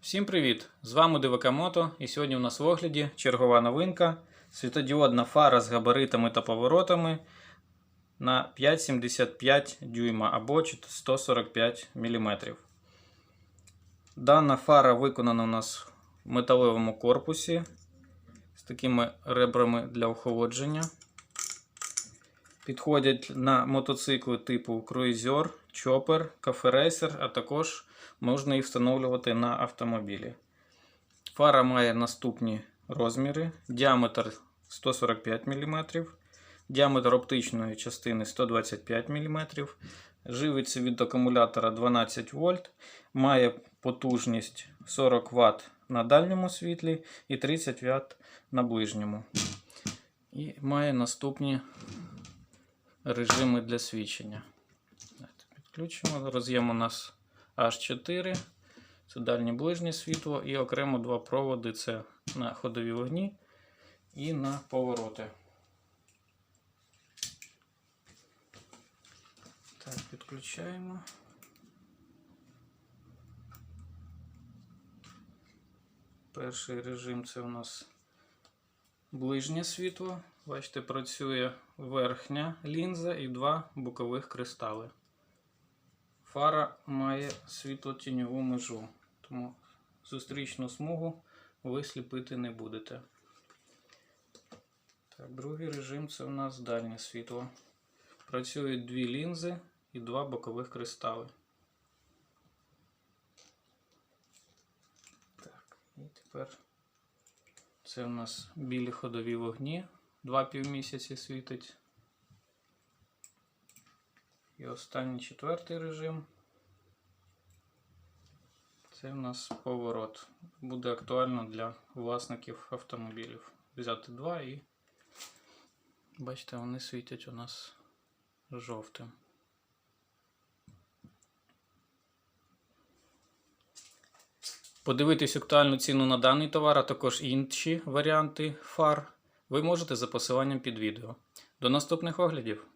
Всім привіт! З вами ДВК Мото і сьогодні у нас в огляді чергова новинка світодіодна фара з габаритами та поворотами на 5,75 дюйма або 145 мм. Дана фара виконана у нас в металевому корпусі з такими ребрами для охолодження. Підходять на мотоцикли типу круїзер, чопер, каферейсер, а також можна їх встановлювати на автомобілі. Фара має наступні розміри: діаметр 145 мм, діаметр оптичної частини 125 мм, живиться від акумулятора 12 вольт, має потужність 40 Вт на дальньому світлі і 30 Вт на ближньому. І має наступні режими для свідчення. Підключимо. Роз'єм у нас H4. Це дальнє ближнє світло, і окремо два проводи це на ходові вогні і на повороти. Так, підключаємо. Перший режим це у нас ближнє світло. Бачите, працює верхня лінза і два бокових кристали. Фара має світлотіньову межу, тому зустрічну смугу ви сліпити не будете. Так, Другий режим це у нас дальнє світло. Працюють дві лінзи і два бокових кристали. Так, і тепер це у нас білі ходові вогні. Два півмісяці світить. І останній четвертий режим. Це у нас поворот. Буде актуально для власників автомобілів. Взяти два і бачите, вони світять у нас жовтим. Подивитись актуальну ціну на даний товар, а також інші варіанти фар ви можете за посиланням під відео. До наступних оглядів!